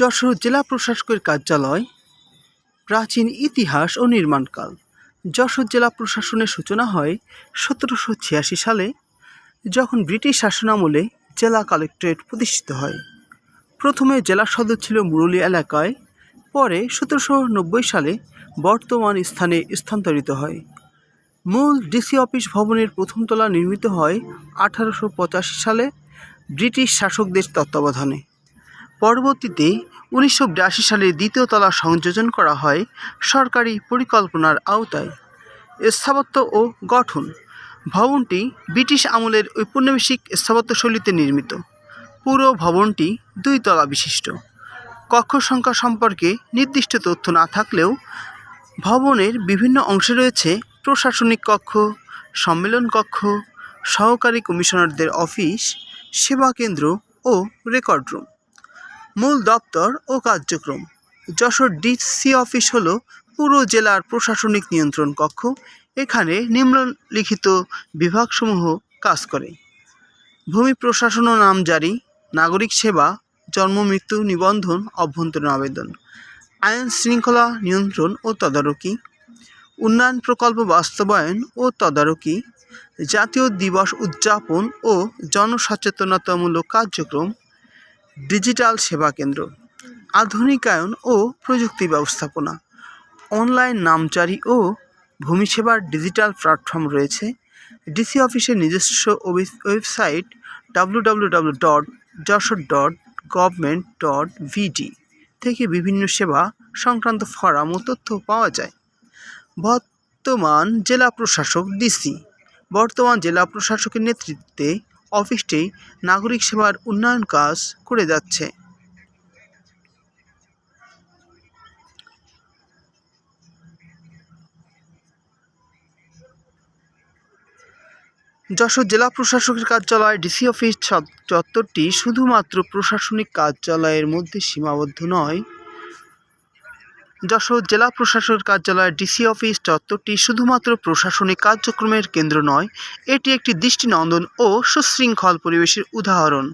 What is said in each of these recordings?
যশোর জেলা প্রশাসকের কার্যালয়, প্রাচীন ইতিহাস ও নির্মাণকাল। যশোর জেলা প্রশাসনের সূচনা হয় সতেরোশো ছিয়াশি সালে, যখন ব্রিটিশ শাসনামলে জেলা কালেক্টরেট প্রতিষ্ঠিত হয়। প্রথমে জেলা সদর ছিল মুরলী এলাকায়, পরে সতেরোশো নব্বই সালে বর্তমান স্থানে স্থানান্তরিত হয়। মূল ডিসি অফিস ভবনের প্রথম তলা নির্মিত হয় আঠারোশো পঁচাশি সালে ব্রিটিশ শাসকদের তত্ত্বাবধানে। পরবর্তীতে উনিশশো বিরাশি সালে দ্বিতীয় তলা সংযোজন করা হয় সরকারি পরিকল্পনার আওতায়। স্থাপত্য ও গঠন। ভবনটি ব্রিটিশ আমলের ঔপনিবেশিক স্থাপত্যশৈলীতে নির্মিত। পুরো ভবনটি দুই তলা বিশিষ্ট। কক্ষ সংখ্যা সম্পর্কে নির্দিষ্ট তথ্য না থাকলেও ভবনের বিভিন্ন অংশে রয়েছে প্রশাসনিক কক্ষ, সম্মেলন কক্ষ, সহকারী কমিশনারদের অফিস, সেবা কেন্দ্র ও রেকর্ড রুম। মূল দপ্তর ও কার্যক্রম। যশোর ডিসি অফিস হল পুরো জেলার প্রশাসনিক নিয়ন্ত্রণ কক্ষ। এখানে নিম্নলিখিত বিভাগসমূহ কাজ করে। ভূমি প্রশাসন ও নামজারি নাগরিক সেবা, জন্ম, মৃত্যু নিবন্ধন, অভ্যন্তরীণ আবেদন, আইন শৃঙ্খলা নিয়ন্ত্রণ ও তদারকি, উন্নয়ন প্রকল্প বাস্তবায়ন ও তদারকি, জাতীয় দিবস উদযাপন ও জনসচেতনতামূলক কার্যক্রম ডিজিটাল সেবা কেন্দ্র, আধুনিকায়ন ও প্রযুক্তি ব্যবস্থাপনা, অনলাইন নামচারি ও ভূমি সেবার ডিজিটাল প্ল্যাটফর্ম রয়েছে। ডিসি অফিসের নিজস্ব web- website W dot dot government dot থেকে বিভিন্ন সেবা সংক্রান্ত ফরাম ও তথ্য পাওয়া যায়। বর্তমান জেলা প্রশাসক ডিসি। বর্তমান জেলা প্রশাসকের নেতৃত্বে অফিসটি নাগরিক সেবার উন্নয়ন কাজ করে যাচ্ছে। যশোর জেলা প্রশাসকের কার্যালয় ডিসি অফিস চত- চত্বরটি শুধুমাত্র প্রশাসনিক কার্যালয়ের মধ্যে সীমাবদ্ধ নয় যশোর জেলা প্রশাসকের কার্যালয় ডিসি অফিস চত্বরটি শুধুমাত্র প্রশাসনিক কার্যক্রমের কেন্দ্র নয়, এটি একটি দৃষ্টিনন্দন ও সুশৃঙ্খল পরিবেশের উদাহরণ।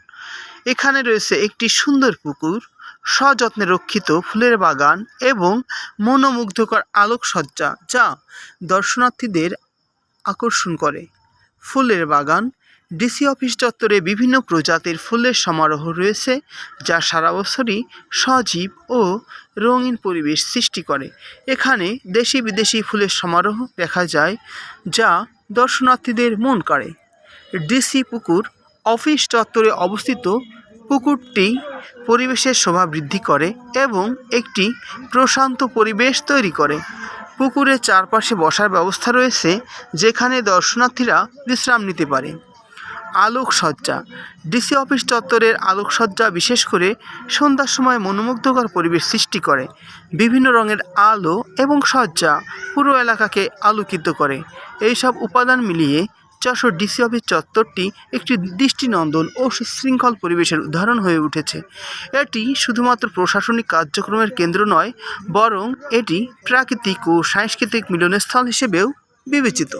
এখানে রয়েছে একটি সুন্দর পুকুর, সযত্নে রক্ষিত ফুলের বাগান এবং মনোমুগ্ধকর আলোকসজ্জা যা দর্শনার্থীদের আকর্ষণ করে। ফুলের বাগান ডিসি অফিস চত্বরে বিভিন্ন প্রজাতির ফুলের সমারোহ রয়েছে, যা সারা বছরই সজীব ও রঙিন পরিবেশ সৃষ্টি করে। এখানে দেশি বিদেশি ফুলের সমারোহ দেখা যায়, যা দর্শনার্থীদের মন কাড়ে ডিসি পুকুর অফিস চত্বরে অবস্থিত পুকুরটি পরিবেশের শোভা বৃদ্ধি করে এবং একটি প্রশান্ত পরিবেশ তৈরি করে। পুকুরের চারপাশে বসার ব্যবস্থা রয়েছে, যেখানে দর্শনার্থীরা বিশ্রাম নিতে পারে। আলোকসজ্জা। ডিসি অফিস চত্বরের আলোকসজ্জা বিশেষ করে সন্ধ্যার সময় মনোমুগ্ধকর পরিবেশ সৃষ্টি করে। বিভিন্ন রঙের আলো এবং সজ্জা পুরো এলাকাকে আলোকিত করে। এইসব উপাদান মিলিয়ে যশোর ডিসি অফিস চত্বরটি একটি দৃষ্টিনন্দন ও সুশৃঙ্খল পরিবেশের উদাহরণ হয়ে উঠেছে। এটি শুধুমাত্র প্রশাসনিক কার্যক্রমের কেন্দ্র নয়, বরং এটি প্রাকৃতিক ও সাংস্কৃতিক মিলনস্থল হিসেবেও বিবেচিত।